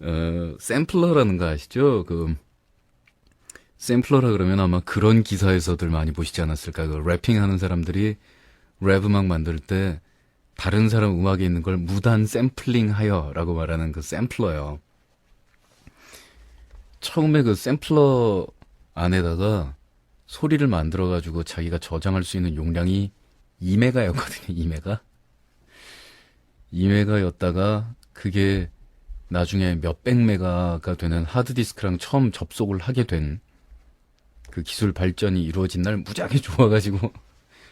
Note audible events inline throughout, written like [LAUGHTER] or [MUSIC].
어, 샘플러라는 거 아시죠? 그, 샘플러라 그러면 아마 그런 기사에서들 많이 보시지 않았을까? 그 래핑 하는 사람들이 랩 음악 만들 때 다른 사람 음악에 있는 걸 무단 샘플링 하여 라고 말하는 그 샘플러요. 처음에 그 샘플러 안에다가 소리를 만들어 가지고 자기가 저장할 수 있는 용량이 2메가였거든요, 2메가. 2메가였다가 그게 나중에 몇백 메가가 되는 하드디스크랑 처음 접속을 하게 된 그 기술 발전이 이루어진 날 무지하게 [LAUGHS] 좋아가지고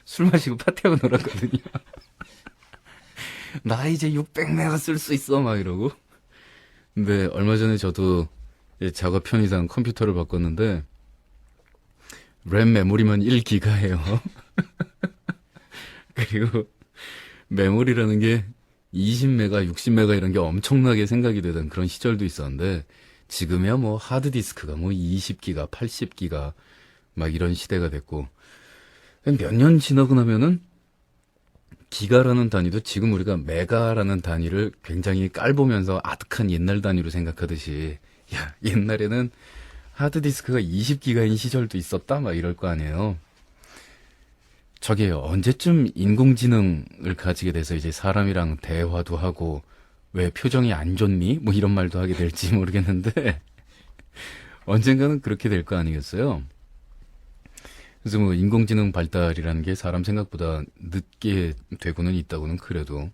술 마시고 파티하고 놀았거든요. [LAUGHS] 나 이제 600 메가 쓸 수 있어 막 이러고. 근데 얼마 전에 저도 작업 편의상 컴퓨터를 바꿨는데 램 메모리만 1기가예요. [LAUGHS] 그리고 메모리라는 게 20메가, 60메가 이런 게 엄청나게 생각이 되던 그런 시절도 있었는데 지금이야 뭐 하드디스크가 뭐 20기가, 80기가 막 이런 시대가 됐고 몇 년 지나고 나면은 기가라는 단위도 지금 우리가 메가라는 단위를 굉장히 깔보면서 아득한 옛날 단위로 생각하듯이 야 옛날에는 하드디스크가 20기가인 시절도 있었다 막 이럴 거 아니에요. 저게 언제쯤 인공지능을 가지게 돼서 이제 사람이랑 대화도 하고 왜 표정이 안 좋니? 뭐 이런 말도 하게 될지 [LAUGHS] 모르겠는데 [LAUGHS] 언젠가는 그렇게 될 거 아니겠어요? 그래서 뭐 인공지능 발달이라는 게 사람 생각보다 늦게 되고는 있다고는 그래도